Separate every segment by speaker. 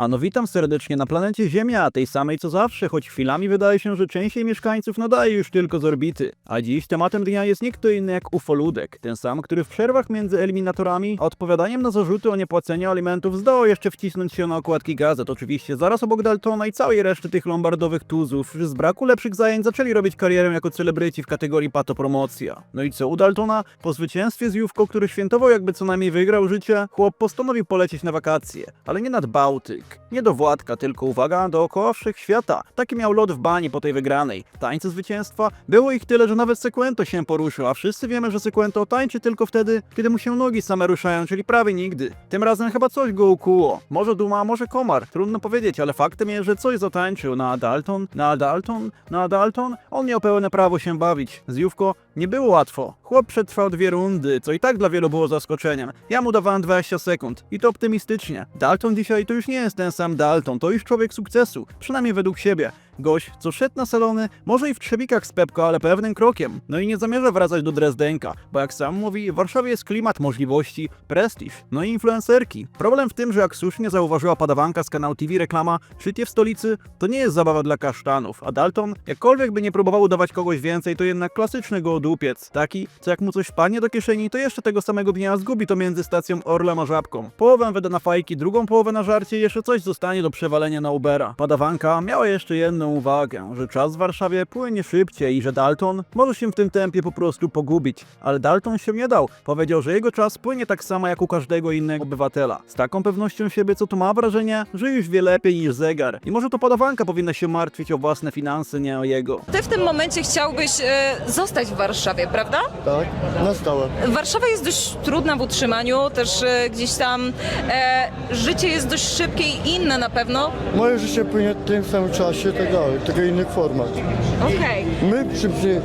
Speaker 1: A no witam serdecznie na planecie Ziemia, tej samej co zawsze, choć chwilami wydaje się, że częściej mieszkańców nadaje już tylko z orbity. A dziś tematem dnia jest nie kto inny jak ufoludek, ten sam, który w przerwach między eliminatorami, a odpowiadaniem na zarzuty o niepłacenie alimentów zdołał jeszcze wcisnąć się na okładki gazet, oczywiście zaraz obok Daltona i całej reszty tych lombardowych tuzów, że z braku lepszych zajęć zaczęli robić karierę jako celebryci w kategorii patopromocja. No i co u Daltona? Po zwycięstwie z Jówko, który świętował jakby co najmniej wygrał życie, chłop postanowił polecieć na wakacje, ale nie nad Bałtyk, nie do Władka, tylko uwaga, dookoła wszechświata. Taki miał lot w bani po tej wygranej. Tańce zwycięstwa było ich tyle, że nawet Sequento się poruszył, a wszyscy wiemy, że Sequento tańczy tylko wtedy, kiedy mu się nogi same ruszają, czyli prawie nigdy. Tym razem chyba coś go ukuło. Może duma, może komar, trudno powiedzieć, ale faktem jest, że coś zatańczył na Dalton, na Dalton, na Dalton. On miał pełne prawo się bawić. Z Jówko nie było łatwo. Chłop przetrwał dwie rundy, co i tak dla wielu było zaskoczeniem. Ja mu dawałem 20 sekund i to optymistycznie. Dalton dzisiaj to już nie jest ten sam Dalton, to już człowiek sukcesu, przynajmniej według siebie. Gość, co szedł na salony, może i w trzewikach z Pepko, ale pewnym krokiem. No i nie zamierza wracać do Dresdenka, bo jak sam mówi, w Warszawie jest klimat możliwości, prestiż, no i influencerki. Problem w tym, że jak słusznie zauważyła padawanka z kanału TV reklama, szycie w stolicy to nie jest zabawa dla kasztanów, a Dalton, jakkolwiek by nie próbował udawać kogoś więcej, to jednak klasyczny gołodupiec. Taki, co jak mu coś wpadnie do kieszeni, to jeszcze tego samego dnia zgubi to między stacją Orlem a Żabką. Połowę wyda na fajki, drugą połowę na żarcie jeszcze coś zostanie do przewalenia na Ubera. Padawanka miała jeszcze jedną uwagę, że czas w Warszawie płynie szybciej i że Dalton może się w tym tempie po prostu pogubić. Ale Dalton się nie dał. Powiedział, że jego czas płynie tak samo jak u każdego innego obywatela. Z taką pewnością siebie, co tu ma wrażenie, że już wie lepiej niż zegar. I może to padawanka powinna się martwić o własne finanse, nie o jego.
Speaker 2: Ty w tym momencie chciałbyś e, zostać w Warszawie, prawda?
Speaker 3: Tak, na stałe.
Speaker 2: Warszawa jest dość trudna w utrzymaniu, też e, gdzieś tam e, życie jest dość szybkie i inne na pewno.
Speaker 3: Moje życie płynie w tym samym czasie, tak tylko inny format.
Speaker 2: Okej.
Speaker 3: My, przyprzy,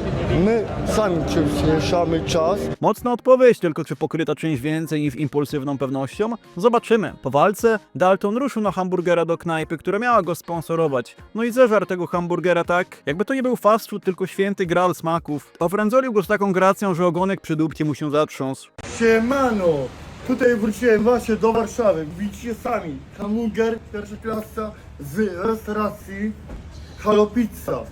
Speaker 3: my sami przyspieszamy czas,
Speaker 1: Mocna odpowiedź, tylko czy pokryta czymś więcej niż impulsywną pewnością? Zobaczymy. Po walce Dalton ruszył na hamburgera do knajpy, która miała go sponsorować. No i zeżarł tego hamburgera tak, jakby to nie był fast food, tylko święty gral smaków. Ofrędzolił go z taką gracją, że ogonek przy dupcie mu się zatrząsł.
Speaker 3: Siemano! Tutaj wróciłem właśnie do Warszawy. Widzicie sami. Hamburger, pierwsza klasa z restauracji Halo Pizza.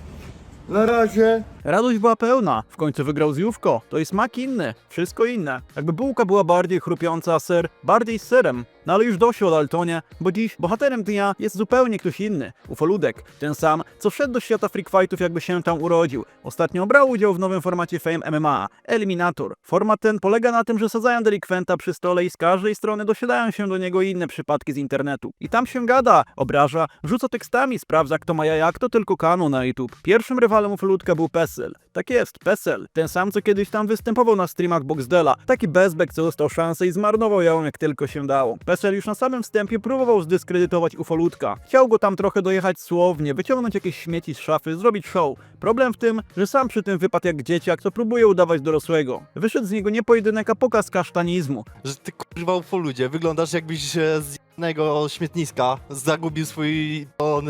Speaker 3: Na razie
Speaker 1: Radość była pełna, w końcu wygrał zjówko. To i smak inny, wszystko inne. Jakby bułka była bardziej chrupiąca, a ser bardziej z serem. No ale już dość o Daltonie, bo dziś bohaterem dnia jest zupełnie ktoś inny. Ufoludek, ten sam, co wszedł do świata freak fightów jakby się tam urodził. Ostatnio brał udział w nowym formacie Fame MMA, Eliminator. Format ten polega na tym, że sadzają delikwenta przy stole i z każdej strony dosiadają się do niego inne przypadki z internetu. I tam się gada, obraża, rzuca tekstami, sprawdza kto ma jaja, kto tylko kanał na YouTube. Pierwszym rywalem Ufoludka był Pesel. Tak jest, Pesel. Ten sam, co kiedyś tam występował na streamach Boxdela. Taki bezbek, co dostał szansę i zmarnował ją jak tylko się dało. Pesel już na samym wstępie próbował zdyskredytować Ufoludka. Chciał go tam trochę dojechać słownie, wyciągnąć jakieś śmieci z szafy, zrobić show. Problem w tym, że sam przy tym wypadł jak dzieciak, co próbuje udawać dorosłego. Wyszedł z niego nie pojedynek, a pokaz kasztanizmu.
Speaker 4: że ty kurwa po ludzie wyglądasz jakbyś e, z jednego śmietniska zagubił swój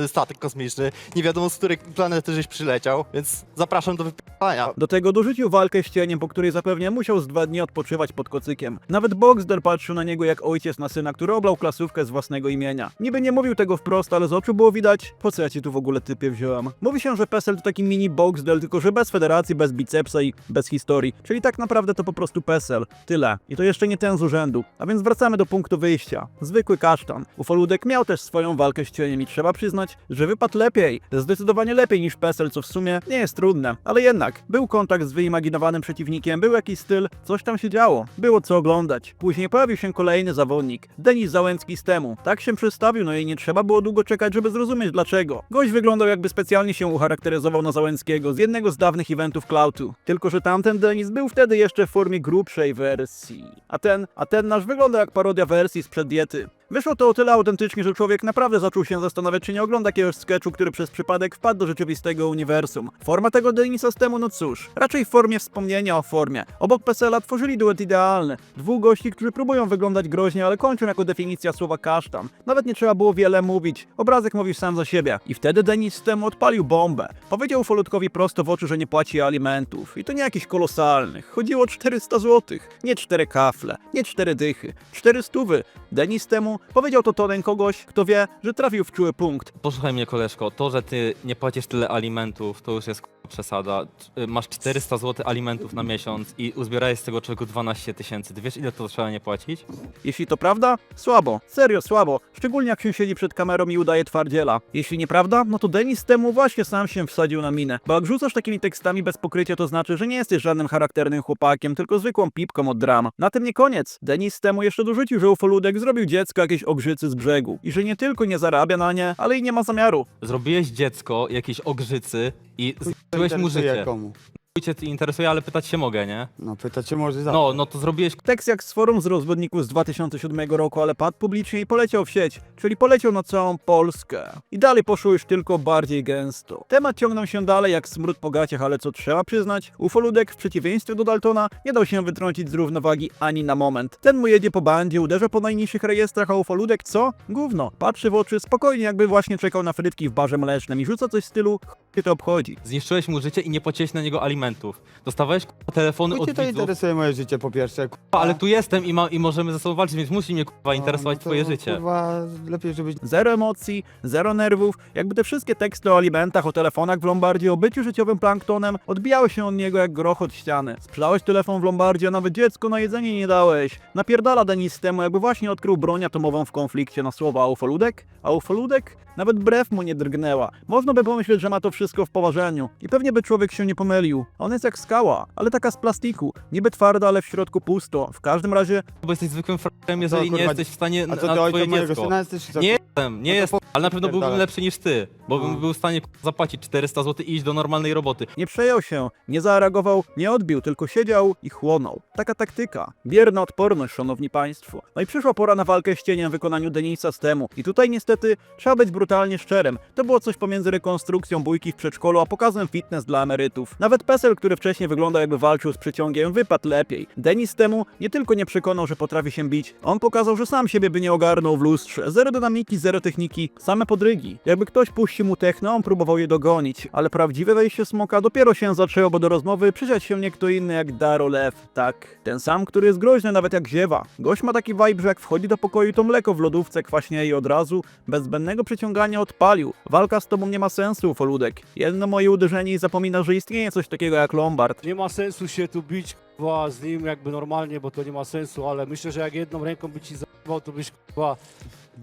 Speaker 4: statek kosmiczny. Nie wiadomo z której planety żeś przyleciał, więc zapraszam do wypytania.
Speaker 1: Do tego dorzucił walkę z cieniem, po której zapewne musiał z dwa dni odpoczywać pod kocykiem. Nawet Boxdel patrzył na niego jak ojciec na syna, który oblał klasówkę z własnego imienia. Niby nie mówił tego wprost, ale z oczu było widać, po co ja ci tu w ogóle typie wziąłem. Mówi się, że Pesel to taki mini Boxdel, tylko że bez federacji, bez bicepsa i bez historii. Czyli tak naprawdę to po prostu Pesel. Tyle. I to jeszcze nie ten z urzędu. A więc wracamy do punktu wyjścia. Zwykły kasztan. Ufoludek miał też swoją walkę z cieniem i trzeba przyznać, że wypadł lepiej. Zdecydowanie lepiej niż Pesel, co w sumie nie jest trudne. Ale jednak, był kontakt z wyimaginowanym przeciwnikiem, był jakiś styl, coś tam się działo. Było co oglądać. Później pojawił się kolejny zawodnik, Denis Załęcki z temu. Tak się przedstawił, no i nie trzeba było długo czekać, żeby zrozumieć dlaczego. Gość wyglądał jakby specjalnie się ucharakteryzował na Załęckiego z jednego z dawnych eventów Cloutu. Tylko, że tamten Denis był wtedy jeszcze w formie grubszej wersji. A ten, a ten nasz wygląda jak parodia wersji sprzed diety. Wyszło to o tyle autentycznie, że człowiek naprawdę zaczął się zastanawiać, czy nie ogląda jakiegoś sketchu, który przez przypadek wpadł do rzeczywistego uniwersum. Forma tego Denisa temu, no cóż, raczej w formie wspomnienia o formie. Obok Pesela tworzyli duet idealny. Dwóch gości, którzy próbują wyglądać groźnie, ale kończą jako definicja słowa kasztan. Nawet nie trzeba było wiele mówić. Obrazek mówił sam za siebie. I wtedy Denis temu odpalił bombę. Powiedział Folutkowi prosto w oczy, że nie płaci alimentów. I to nie jakichś kolosalnych. Chodziło o 400 zł. Nie cztery kafle, nie cztery dychy. Cztery stówy. Denis temu temu powiedział to tonem kogoś, kto wie, że trafił w czuły punkt.
Speaker 5: Posłuchaj mnie, koleżko, to, że ty nie płacisz tyle alimentów, to już jest k***a, przesada. Y, Masz 400 zł alimentów na miesiąc i uzbierałeś z tego człowieku 12 tysięcy. Ty wiesz, ile to trzeba nie płacić?
Speaker 1: Jeśli to prawda, słabo, serio słabo, szczególnie jak się siedzi przed kamerą i udaje twardziela. Jeśli nieprawda, no to Denis temu właśnie sam się wsadził na minę. Bo jak rzucasz takimi tekstami bez pokrycia, to znaczy, że nie jesteś żadnym charakternym chłopakiem, tylko zwykłą pipką od drama. Na tym nie koniec. Denis temu jeszcze dorzucił, że ufoludek zrobił dziecko jakieś ogrzycy z brzegu. I że nie tylko nie zarabia na nie, ale i nie ma zamiaru.
Speaker 5: Zrobiłeś dziecko, jakieś ogrzycy i zniszczyłeś mu życie.
Speaker 6: komu?
Speaker 5: Cię ty interesuje, ale pytać się mogę, nie?
Speaker 6: No pytać się może zawsze.
Speaker 5: No, no to zrobiłeś
Speaker 1: Tekst jak z forum z rozwodników z 2007 roku, ale padł publicznie i poleciał w sieć, czyli poleciał na całą Polskę. I dalej poszło już tylko bardziej gęsto. Temat ciągnął się dalej jak smród po gaciach, ale co trzeba przyznać, ufoludek w przeciwieństwie do Daltona nie dał się wytrącić z równowagi ani na moment. Ten mu jedzie po bandzie, uderza po najniższych rejestrach, a ufoludek co? Gówno. Patrzy w oczy spokojnie jakby właśnie czekał na frytki w barze mlecznym i rzuca coś w stylu "Chuj cię to obchodzi.
Speaker 5: Zniszczyłeś mu życie i nie płaciłeś na niego alimentów. Dostawałeś k***a, telefony
Speaker 6: Chuj
Speaker 5: od
Speaker 6: cię to
Speaker 5: widzów,
Speaker 6: interesuje moje życie po pierwsze.
Speaker 5: k***a, ale tu jestem i, ma, i możemy ze sobą walczyć, więc musi mnie k***a, interesować
Speaker 6: no to,
Speaker 5: twoje życie.
Speaker 6: Kurwa, lepiej żebyś
Speaker 1: Zero emocji, zero nerwów, jakby te wszystkie teksty o alimentach, o telefonach w Lombardzie, o byciu życiowym planktonem odbijały się od niego jak groch od ściany. Sprzedałeś telefon w Lombardzie, a nawet dziecko na jedzenie nie dałeś. Napierdala Denis temu, jakby właśnie odkrył broń atomową w konflikcie na słowa ufoludek, a ufoludek nawet brew mu nie drgnęła. Można by pomyśleć, że ma to wszystko w poważaniu. I pewnie by człowiek się nie pomylił. On jest jak skała, ale taka z plastiku. Niby twarda, ale w środku pusto. W każdym razie
Speaker 5: Bo jesteś zwykłym frajerem, jeżeli nie
Speaker 6: kurwa,
Speaker 5: jesteś w stanie
Speaker 6: A
Speaker 5: na
Speaker 6: co ty
Speaker 5: twoje
Speaker 6: ojcem mojego
Speaker 5: dziecko.
Speaker 6: syna jesteś? czy co?
Speaker 5: Nie jestem, nie
Speaker 6: No
Speaker 5: jestem, ale na pewno byłbym lepszy niż ty, bo bym
Speaker 6: No.
Speaker 5: był w stanie zapłacić 400 zł i iść do normalnej roboty.
Speaker 1: Nie przejął się, nie zareagował, nie odbił, tylko siedział i chłonął. Taka taktyka. Bierna odporność, szanowni państwo. No i przyszła pora na walkę z cieniem w wykonaniu Denisa z temu. I tutaj niestety trzeba być brutalnie szczerym. To było coś pomiędzy rekonstrukcją bójki w przedszkolu, a pokazem fitness dla emerytów. Nawet Pesel, który wcześniej wyglądał jakby walczył z przyciągiem, wypadł lepiej. Denis temu nie tylko nie przekonał, że potrafi się bić, on pokazał, że sam siebie by nie ogarnął w lustrze. Zero dynamiki, zero techniki, same podrygi. Jakby ktoś puścił mu techno, on próbował je dogonić, ale prawdziwe wejście smoka dopiero się zaczęło, bo do rozmowy przysiadł się nie kto inny jak Daro Lew. Tak, ten sam, który jest groźny nawet jak ziewa. Gość ma taki vibe, że jak wchodzi do pokoju, to mleko w lodówce kwaśnieje od razu, bez zbędnego przyciągania odpalił. Walka z tobą nie ma sensu, Foludek. Jedno moje uderzenie i zapomina, że istnieje coś takiego jak Lombard.
Speaker 7: Nie ma sensu się tu bić kurwa, z nim jakby normalnie, bo to nie ma sensu, ale myślę, że jak jedną ręką by ci zajmował, to byś kurwa,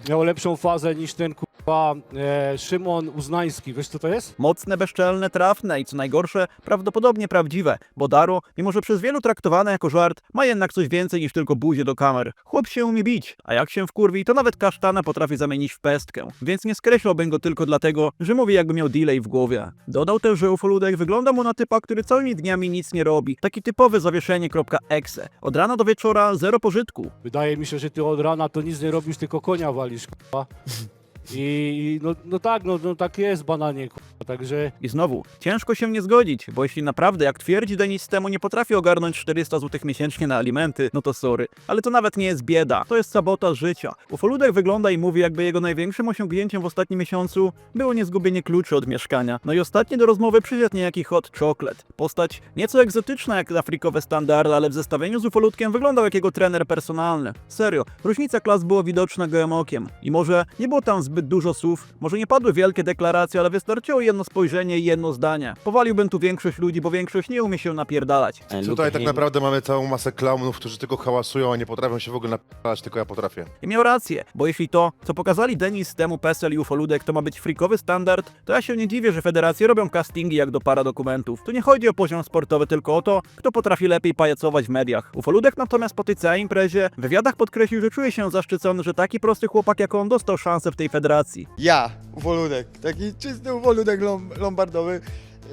Speaker 7: miał lepszą fazę niż ten e, Szymon Uznański. Wiesz co to jest?
Speaker 1: Mocne, bezczelne, trafne i co najgorsze, prawdopodobnie prawdziwe, bo Daro, mimo że przez wielu traktowane jako żart, ma jednak coś więcej niż tylko buzię do kamer. Chłop się umie bić, a jak się wkurwi, to nawet kasztana potrafi zamienić w pestkę, więc nie skreślałbym go tylko dlatego, że mówi jakby miał delay w głowie. Dodał też, że ufoludek wygląda mu na typa, który całymi dniami nic nie robi. Taki typowy zawieszenie.exe. Od rana do wieczora zero pożytku.
Speaker 7: Wydaje mi się, że ty od rana to nic nie robisz, tylko konia walisz kurwa. I no, no tak, no, no tak jest bananie kurwa, także
Speaker 1: I znowu, ciężko się nie zgodzić, bo jeśli naprawdę, jak twierdzi Denis temu, nie potrafi ogarnąć 400 zł miesięcznie na alimenty, no to sorry. Ale to nawet nie jest bieda, to jest sabotaż życia. Ufoludek wygląda i mówi, jakby jego największym osiągnięciem w ostatnim miesiącu było niezgubienie kluczy od mieszkania. No i ostatni do rozmowy przyszedł niejaki hot chocolate. Postać nieco egzotyczna jak afrykowe standardy, ale w zestawieniu z ufolutkiem wyglądał jak jego trener personalny. Serio, różnica klas była widoczna gołym okiem. I może nie było tam zbyt dużo słów, może nie padły wielkie deklaracje, ale wystarczyło jedno spojrzenie i jedno zdanie. Powaliłbym tu większość ludzi, bo większość nie umie się napierdalać.
Speaker 8: Tutaj tak naprawdę mamy całą masę klaunów, którzy tylko hałasują, a nie potrafią się w ogóle napierdalać, tylko ja potrafię.
Speaker 1: I miał rację, bo jeśli to, co pokazali Denis temu Pesel i Ufoludek, to ma być frikowy standard, to ja się nie dziwię, że federacje robią castingi jak do para dokumentów. Tu nie chodzi o poziom sportowy, tylko o to, kto potrafi lepiej pajacować w mediach. Ufoludek natomiast po tej całej imprezie w wywiadach podkreślił, że czuje się zaszczycony, że taki prosty chłopak jak on dostał szansę w tej federacji.
Speaker 6: Ja, uwoludek, taki czysty uwoludek lom, lombardowy,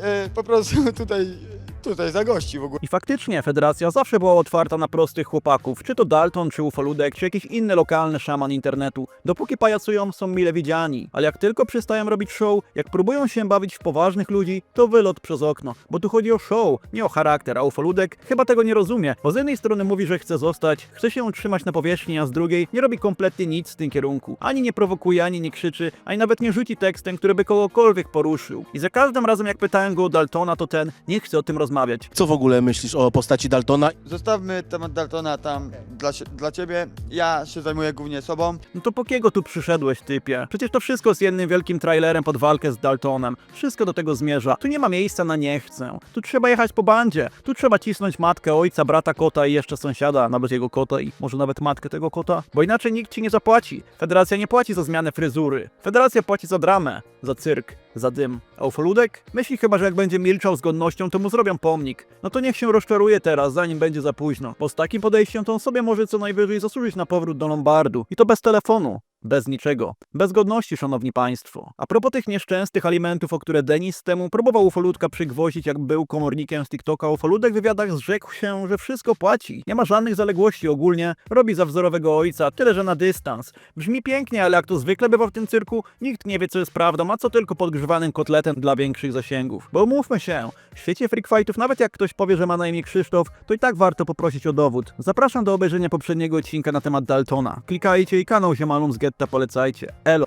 Speaker 6: e, po prostu tutaj, tutaj zagości w ogóle.
Speaker 1: I faktycznie federacja zawsze była otwarta na prostych chłopaków, czy to Dalton, czy Ufoludek, czy jakiś inny lokalny szaman internetu. Dopóki pajacują, są mile widziani. Ale jak tylko przestają robić show, jak próbują się bawić w poważnych ludzi, to wylot przez okno. Bo tu chodzi o show, nie o charakter, a Ufoludek chyba tego nie rozumie. Bo z jednej strony mówi, że chce zostać, chce się utrzymać na powierzchni, a z drugiej nie robi kompletnie nic w tym kierunku. Ani nie prowokuje, ani nie krzyczy, ani nawet nie rzuci tekstem, który by kogokolwiek poruszył. I za każdym razem jak pytałem go o Daltona, to ten nie chce o tym rozmawiać porozmawiać.
Speaker 9: Co w ogóle myślisz o postaci Daltona?
Speaker 6: Zostawmy temat Daltona tam dla, sie- dla ciebie. Ja się zajmuję głównie sobą.
Speaker 1: No to po kiego tu przyszedłeś, typie? Przecież to wszystko z jednym wielkim trailerem pod walkę z Daltonem. Wszystko do tego zmierza. Tu nie ma miejsca na nie chcę. Tu trzeba jechać po bandzie. Tu trzeba cisnąć matkę, ojca, brata, kota i jeszcze sąsiada, nawet jego kota i może nawet matkę tego kota. Bo inaczej nikt ci nie zapłaci. Federacja nie płaci za zmianę fryzury. Federacja płaci za dramę, za cyrk, za dym. A ufoludek? Myśli chyba, że jak będzie milczał z godnością, to mu zrobią pomnik. No to niech się rozczaruje teraz, zanim będzie za późno. Bo z takim podejściem to on sobie może co najwyżej zasłużyć na powrót do Lombardu. I to bez telefonu. Bez niczego. Bez godności, szanowni państwo. A propos tych nieszczęsnych alimentów, o które Denis temu próbował Ufolutka przygwoździć, jak był komornikiem z TikToka, Ufoludek w wywiadach zrzekł się, że wszystko płaci. Nie ma żadnych zaległości ogólnie, robi za wzorowego ojca, tyle że na dystans. Brzmi pięknie, ale jak to zwykle bywa w tym cyrku, nikt nie wie, co jest prawdą, a co tylko podgrzewanym kotletem dla większych zasięgów. Bo umówmy się, w świecie freak fightów, nawet jak ktoś powie, że ma na imię Krzysztof, to i tak warto poprosić o dowód. Zapraszam do obejrzenia poprzedniego odcinka na temat Daltona. Klikajcie i kanał Ziemalum z Getta polecajcie. Elo.